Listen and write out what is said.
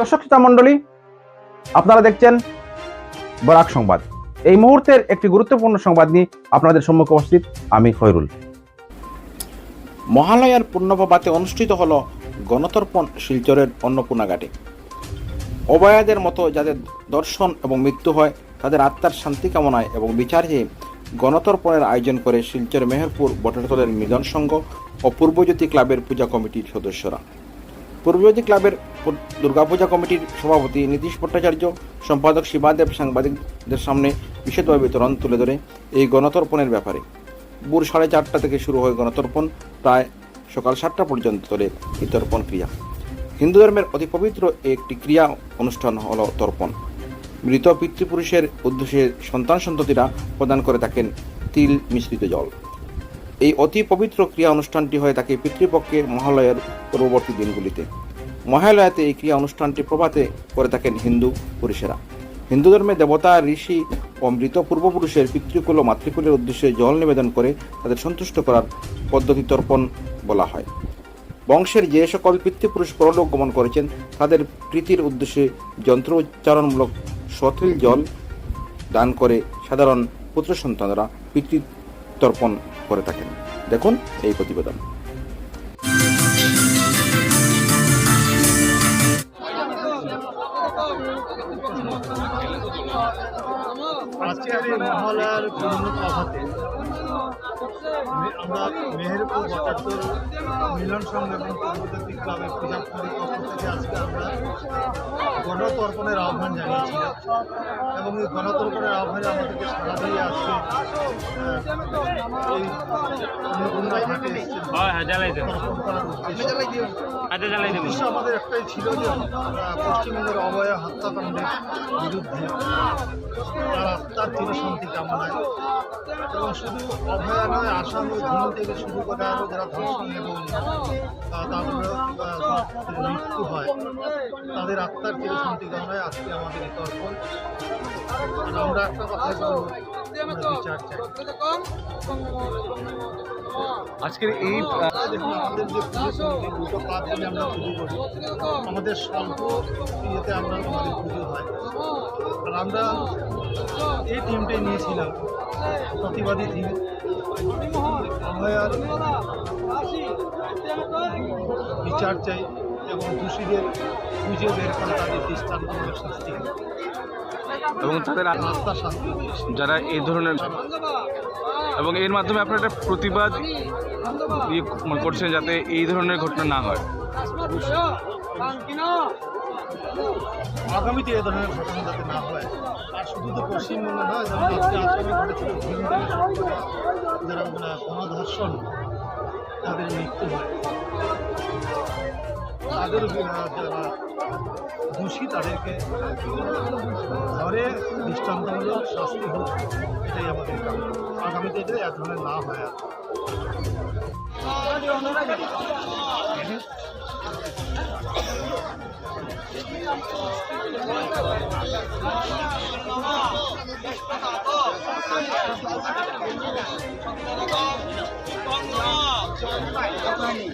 দর্শক, শ্রোতা মণ্ডলী, আপনারা দেখছেন বরাক সংবাদ। এই মুহূর্তের একটি গুরুত্বপূর্ণ সংবাদ নিয়ে আপনাদের সম্মুখে উপস্থিত আমি খৈরুল। মহালয়ার পূর্ণপ্রভাতে অনুষ্ঠিত হল গণতর্পণ শিলচরের অন্নপূর্ণা ঘাটে। অবয়াদের মতো যাদের দর্শন এবং মৃত্যু হয়, তাদের আত্মার শান্তি কামনায় এবং বিচার চেয়ে গণতর্পণের আয়োজন করে শিলচর মেহেরপুর বটতলের মিলন সংঘ ও পূর্বজ্যোতি ক্লাবের পূজা কমিটির সদস্যরা। পূর্বজ্যোতি ক্লাবের দুর্গাপূজা কমিটির সভাপতি নীতিশ ভট্টাচার্য, সম্পাদক শিবাদেব সাংবাদিকদের সামনে বিশেষভাবে বিতরণ তুলে ধরে এই গণতর্পণের ব্যাপারে। ভোর সাড়ে চারটা থেকে শুরু হয় গণতর্পণ, প্রায় সকাল সাতটা পর্যন্ত চলে এই তর্পণ ক্রিয়া। হিন্দু ধর্মের অতি পবিত্র একটি ক্রিয়া অনুষ্ঠান হল তর্পণ। মৃত পিতৃপুরুষের উদ্দেশ্যে সন্তান সন্ততিরা প্রদান করে থাকেন তিল মিশ্রিত জল। এই অতি পবিত্র ক্রিয়া অনুষ্ঠানটি হয়ে থাকে পিতৃপক্ষের মহালয়ের পূর্ববর্তী দিনগুলিতে। মহালয়াতে এই ক্রিয়া অনুষ্ঠানটি প্রভাতে করে থাকেন হিন্দু পুরুষেরা। হিন্দু ধর্মে দেবতা, ঋষি ও মৃত পূর্বপুরুষের পিতৃকুল ও মাতৃকুলের উদ্দেশ্যে জল নিবেদন করে তাদের সন্তুষ্ট করার পদ্ধতি তর্পণ বলা হয়। বংশের যে সকল পিতৃপুরুষ পরলোক গমন করেছেন, তাদের প্রীতির উদ্দেশ্যে যন্ত্র উচ্চারণমূলক সতিল জল দান করে সাধারণ পুত্র সন্তানরা পিতৃ তর্পণ করে থাকেন। দেখুন এই প্রতিবেদন। মহালয়ার মেহেরপুর গণতর্পণের আহ্বান জানিয়েছিলাম এবং এই গণতর্পণের আহ্বানে আমাদেরকে সাড়া দিয়ে আমাদের একটাই ছিল যে পশ্চিমবঙ্গের অবয়া হত্যাকাণ্ডের বিরুদ্ধে তার আত্মার চিরশান্তি কামনায় এবং শুধু অভয়া নয়, আসাম ও ধুম থেকে শুরু করে আরও যারা ধর্ষণ এবং তারপরে মৃত্যু হয়, তাদের আত্মার চিরশান্তি কামনায় আজকে আমাদের এই তর্পণ। আমরা একটা চাই আজকের এই আমাদের যে দুটো পাত বলে আমরা পুজো করি আমাদের স্বল্প ইয়েতে আমরা আমাদের পুজো হয়। আর আমরা এই টিমটাই নিয়েছিলাম। প্রতিবাদী টিম অভয়ার বিচার চাই এবং দোষীদের খুঁজে বের করে তাদের দৃষ্টান্তমূলক শাস্তি। এবং তাদের যারা এই ধরনের এবং এর মাধ্যমে আপনারা একটা প্রতিবাদ ইয়ে করছেন যাতে এই ধরনের ঘটনা না হয়। আগামীতে ধরনের ঘটনা যাতে না হয়, আর শুধু তো পশ্চিমবঙ্গে নয়, যেমন আসামে ঘটেছিল যারা গণধর্ষণ তাদের মৃত্যু হয়। তাদের যারা দোষী তাদেরকে ধরে, দৃষ্টান্তমূলক শাস্তি হোক, এটাই আমাদের কাম আগামীতে এটা এক ধরনের না হয় আর नहीं